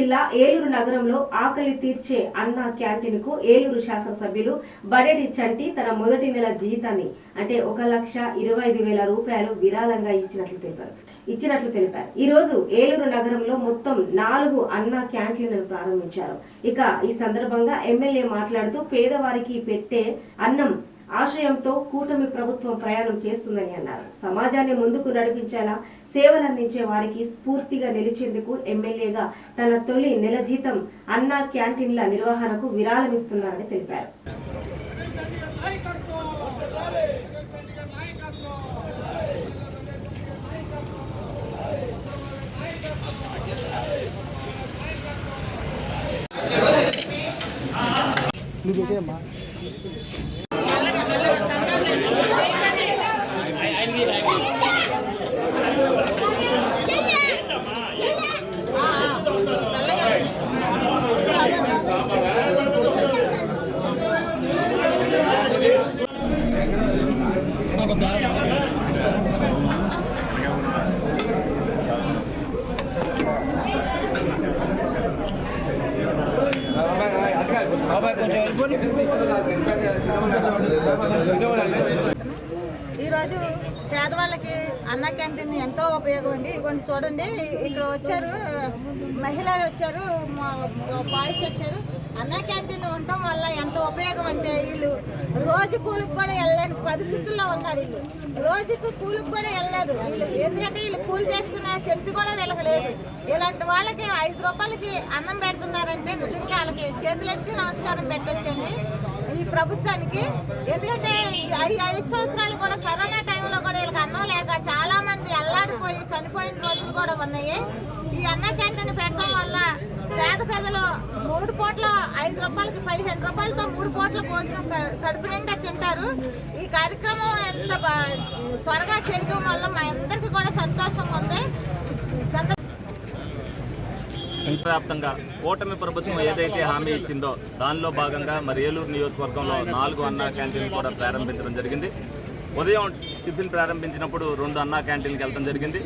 జిల్లా ఏలూరు నగరంలో ఆకలి తీర్చే అన్న క్యాంటీన్కు ఏలూరు శాసనసభ్యులు బడేటి చంటి తన మొదటి నెల జీతాన్ని అంటే ఒక లక్ష ఇరవై ఐదు వేల రూపాయలు విరాళంగా ఇచ్చినట్లు తెలిపారు. ఇచ్చినట్లు తెలిపారు. ఈ రోజు ఏలూరు నగరంలో మొత్తం నాలుగు అన్న క్యాంటీన్లను ప్రారంభించారు. ఇక ఈ సందర్భంగా ఎమ్మెల్యే మాట్లాడుతూ పేదవారికి పెట్టే అన్నం ఆశయంతో కూటమి ప్రభుత్వం ప్రయాణం చేస్తుందని అన్నారు. సమాజాన్ని ముందుకు నడిపించేలా సేవలందించే వారికి స్ఫూర్తిగా నిలిచేందుకు ఎమ్మెల్యేగా తన తొలి నెల జీతం అన్నా క్యాంటీన్ల నిర్వహణకు విరాళమిస్తున్నారని తెలిపారు. ఈరోజు పేదవాళ్ళకి అన్న క్యాంటీన్ ఎంతో ఉపయోగం అండి. ఇదిగోండి చూడండి ఇక్కడ వచ్చారు మహిళలు వచ్చారు బాయ్స్ వచ్చారు. అన్న క్యాంటీన్ ఉండటం వల్ల ఎంత ఉపయోగం అంటే వీళ్ళు రోజు కూలికి కూడా వెళ్ళలేని పరిస్థితుల్లో ఉన్నారు వీళ్ళు. రోజుకు కూలికి కూడా వెళ్ళలేదు. వీళ్ళు ఎందుకంటే వీళ్ళు కూలి చేసుకునే శక్తి కూడా వెళ్ళలేదు ఇలాంటి వాళ్ళకి ఐదు రూపాయలకి అన్నం పెడుతున్నారంటే నిజంగా వాళ్ళకి చేతులెత్తి నమస్కారం పెట్టొచ్చండి. ఈ ప్రభుత్వానికి ఎందుకంటే ఈ ఐ- ఐదు సంవత్సరాలు కూడా కరోనా టైంలో కూడా వీళ్ళకి అన్నం లేక చాలా మంది అల్లాడిపోయి చనిపోయిన రోజులు కూడా ఉన్నాయి. ఈ అన్న క్యాంటీన్ పెట్టడం వల్ల మూడు పూట్ల ఐదు రూపాయలకి పదిహేను రూపాయలతో మూడు పూట్ల భోజనం కడుపు నిండా తింటారు. ఈ కార్యక్రమం ఎంత త్వరగా చేయడం వల్ల మా అందరికీ కూడా సంతోషంగా ఉంది. చంద్ర వ్యాప్తంగా కూటమి ప్రభుత్వం ఏదైతే హామీ ఇచ్చిందో దానిలో భాగంగా మరి ఏలూరు నియోజకవర్గంలో నాలుగు అన్నా క్యాంటీన్లు కూడా ప్రారంభించడం జరిగింది. ఉదయం టిఫిన్ ప్రారంభించినప్పుడు రెండు అన్నా క్యాంటీన్కి వెళ్ళడం జరిగింది.